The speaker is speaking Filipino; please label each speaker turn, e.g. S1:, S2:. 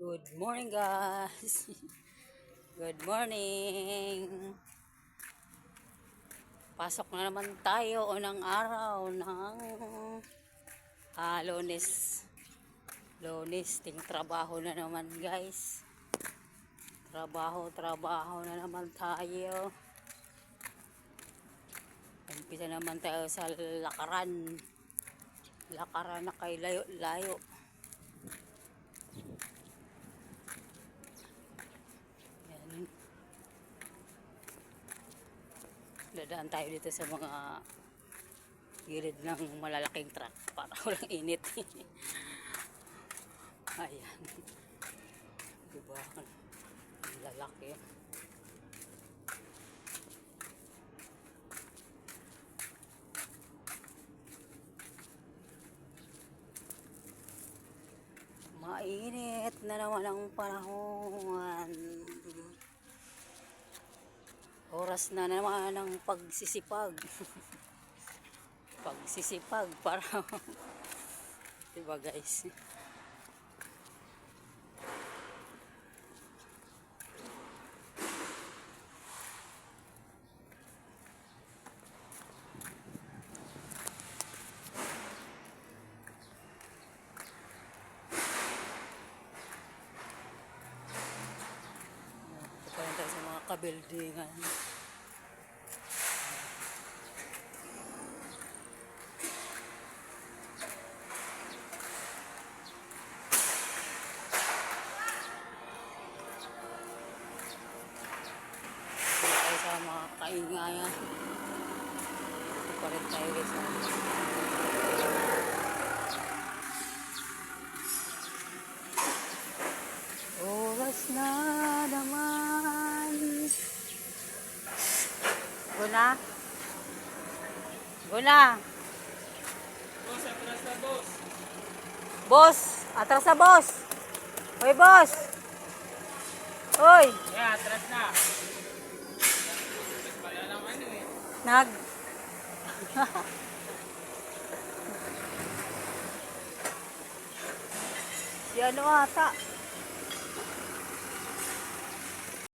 S1: Good morning guys. Good morning. Pasok na naman tayo unang araw ng ah, lunes. Lunes, ting trabaho na naman guys. Trabaho, trabaho na naman tayo. Umpisa naman tayo sa lakaran. Lakaran na kay layo-layo. Yan. Dadaan tayo dito sa mga gilid ng malalaking truck para walang init. Ayan. Diba? Ang lalaki. Mainit na naman ang panahon. Oras na naman ng pagsisipag. pagsisipag para diba guys? Ito sa mga kaingayan. Ito pa rin tayo guys. Oras na naman. Guna? Guna?
S2: Boss, atras na boss.
S1: Boss! Atras sa boss! Hoy, boss! Hoy!
S2: Yeah, atras na.
S1: Nag... si ano ata?